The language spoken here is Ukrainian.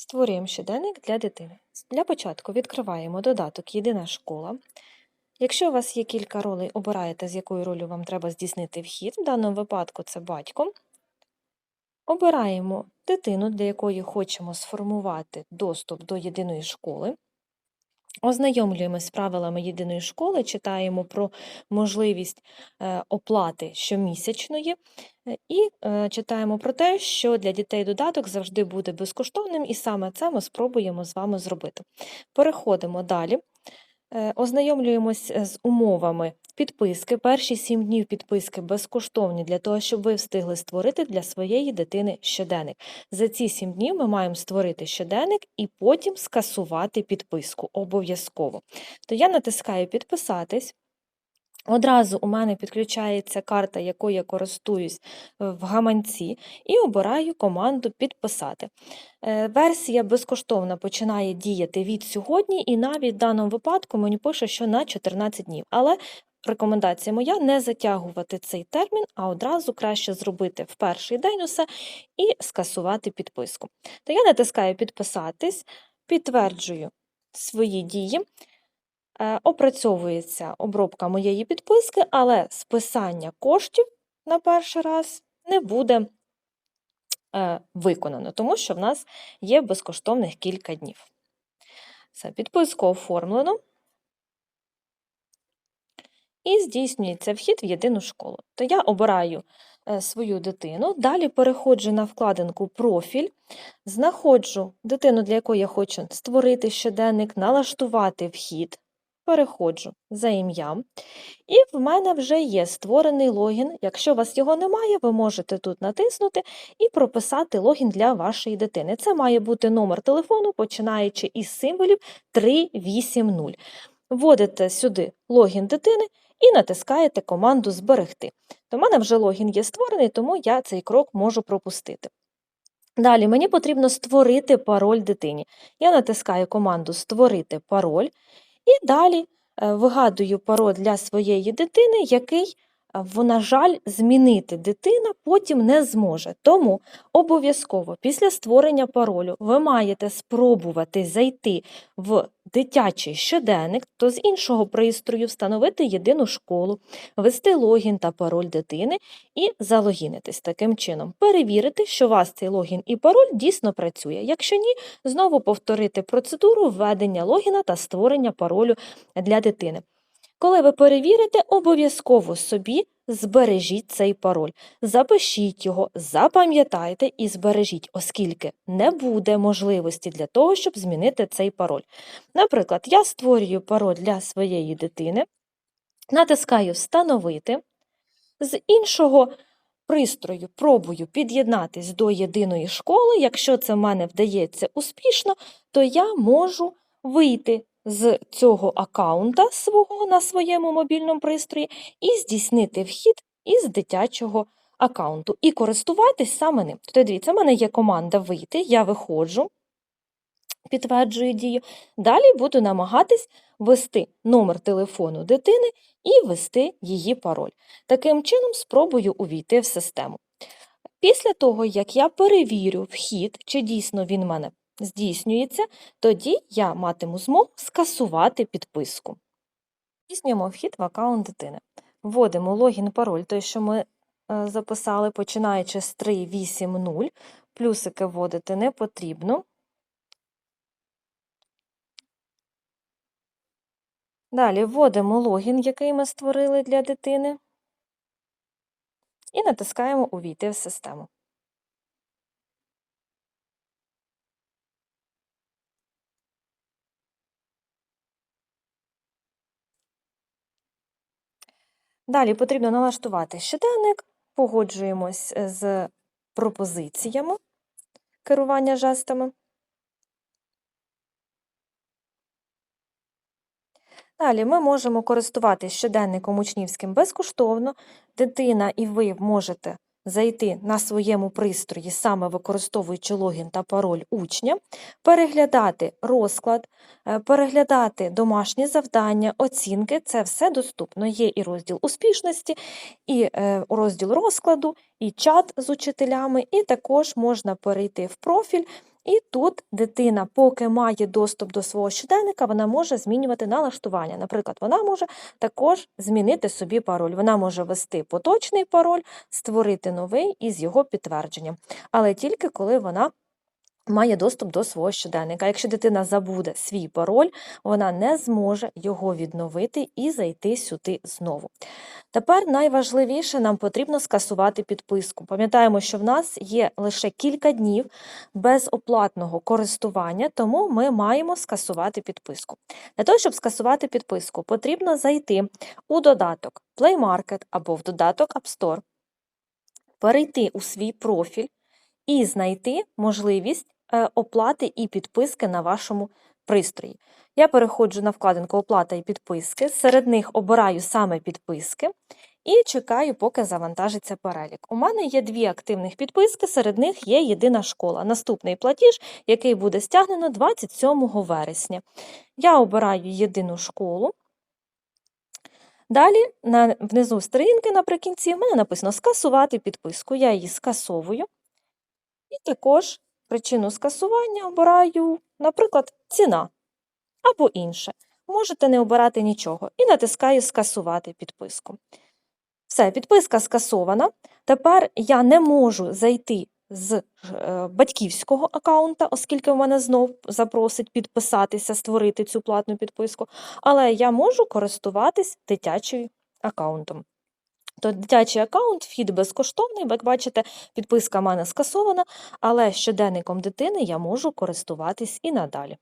Створюємо щоденник для дитини. Для початку відкриваємо додаток Єдина школа. Якщо у вас є кілька ролей, обираєте, з якою ролью вам треба здійснити вхід. В даному випадку це батько. Обираємо дитину, для якої хочемо сформувати доступ до єдиної школи. Ознайомлюємось з правилами єдиної школи, читаємо про можливість е, оплати щомісячної е, і е, читаємо про те, що для дітей додаток завжди буде безкоштовним, і саме це ми спробуємо з вами зробити. Переходимо далі. Ознайомлюємось з умовами підписки. Перші сім днів підписки безкоштовні для того, щоб ви встигли створити для своєї дитини щоденник. За ці сім днів ми маємо створити щоденник і потім скасувати підписку обов'язково. То я натискаю підписатись. Одразу у мене підключається карта, якою я користуюсь е, в гаманці, і обираю команду Підписати. Е, Версія безкоштовна починає діяти від сьогодні, і навіть в даному випадку мені пише, що на 14 днів. Але рекомендація моя не затягувати цей термін, а одразу краще зробити в перший день усе і скасувати підписку. То я натискаю Підписатись, підтверджую свої дії. Е, Опрацьовується обробка моєї підписки, але списання коштів на перший раз не буде е, виконано, тому що в нас є безкоштовних кілька днів. Все, підписку оформлено. І здійснюється вхід в єдину школу. То я обираю е, свою дитину, далі переходжу на вкладинку Профіль, знаходжу дитину, для якої я хочу створити щоденник, налаштувати вхід переходжу за ім'ям, і в мене вже є створений логін. Якщо у вас його немає, ви можете тут натиснути і прописати логін для вашої дитини. Це має бути номер телефону, починаючи із символів 380. Вводите сюди логін дитини і натискаєте команду Зберегти. До мене вже логін є створений, тому я цей крок можу пропустити. Далі мені потрібно створити пароль дитині. Я натискаю команду Створити пароль. І далі е, вигадую пароль для своєї дитини, який, е, на жаль, змінити дитина потім не зможе. Тому обов'язково після створення паролю ви маєте спробувати зайти в дитячий щоденник, то з іншого пристрою встановити єдину школу, ввести логін та пароль дитини і залогінитись таким чином. Перевірити, що у вас цей логін і пароль дійсно працює. Якщо ні, знову повторити процедуру введення логіна та створення паролю для дитини. Коли ви перевірите, обов'язково собі збережіть цей пароль, запишіть його, запам'ятайте і збережіть, оскільки не буде можливості для того, щоб змінити цей пароль. Наприклад, я створюю пароль для своєї дитини, натискаю Встановити, з іншого пристрою пробую під'єднатись до єдиної школи. Якщо це в мене вдається успішно, то я можу вийти з цього аккаунта свого на своєму мобільному пристрої і здійснити вхід із дитячого аккаунту і користуватись саме ним. Тобто, дивіться, в мене є команда вийти, я виходжу, підтверджую дію. Далі буду намагатись ввести номер телефону дитини і ввести її пароль. Таким чином, спробую увійти в систему. Після того, як я перевірю вхід, чи дійсно він в мене здійснюється, тоді я матиму змогу скасувати підписку. Здійснюємо вхід в аккаунт дитини. Вводимо логін, пароль, той, що ми е, записали, починаючи з 380, плюсики вводити не потрібно. Далі вводимо логін, який ми створили для дитини, і натискаємо Увійти в систему. Далі потрібно налаштувати щоденник, погоджуємось з пропозиціями керування жестами. Далі ми можемо користуватися щоденником учнівським безкоштовно. Дитина і ви можете зайти на своєму пристрої, саме використовуючи логін та пароль учня, переглядати розклад, е, переглядати домашні завдання, оцінки це все доступно. Є і розділ успішності, і е, розділ розкладу, і чат з учителями, і також можна перейти в профіль І тут дитина, поки має доступ до свого щоденника, вона може змінювати налаштування. Наприклад, вона може також змінити собі пароль. Вона може ввести поточний пароль, створити новий із його підтвердженням, але тільки коли вона має доступ до свого щоденника. Якщо дитина забуде свій пароль, вона не зможе його відновити і зайти сюди знову. Тепер найважливіше нам потрібно скасувати підписку. Пам'ятаємо, що в нас є лише кілька днів безоплатного користування, тому ми маємо скасувати підписку. Для того, щоб скасувати підписку, потрібно зайти у додаток Play Market або в додаток App Store, перейти у свій профіль і знайти можливість оплати і підписки на вашому пристрої. Я переходжу на вкладинку Оплата і підписки, серед них обираю саме підписки і чекаю, поки завантажиться перелік. У мене є дві активних підписки, серед них є єдина школа. Наступний платіж, який буде стягнено 27 вересня. Я обираю єдину школу. Далі на, внизу сторінки наприкінці в мене написано скасувати підписку. Я її скасовую. І також причину скасування обираю, наприклад, ціна або інше. Можете не обирати нічого. І натискаю скасувати підписку. Все, підписка скасована. Тепер я не можу зайти з е, батьківського аккаунта, оскільки в мене знов запросить підписатися, створити цю платну підписку, але я можу користуватись дитячим аккаунтом. То дитячий аккаунт, вхід безкоштовний, як бачите, підписка в мене скасована, але щоденником дитини я можу користуватись і надалі.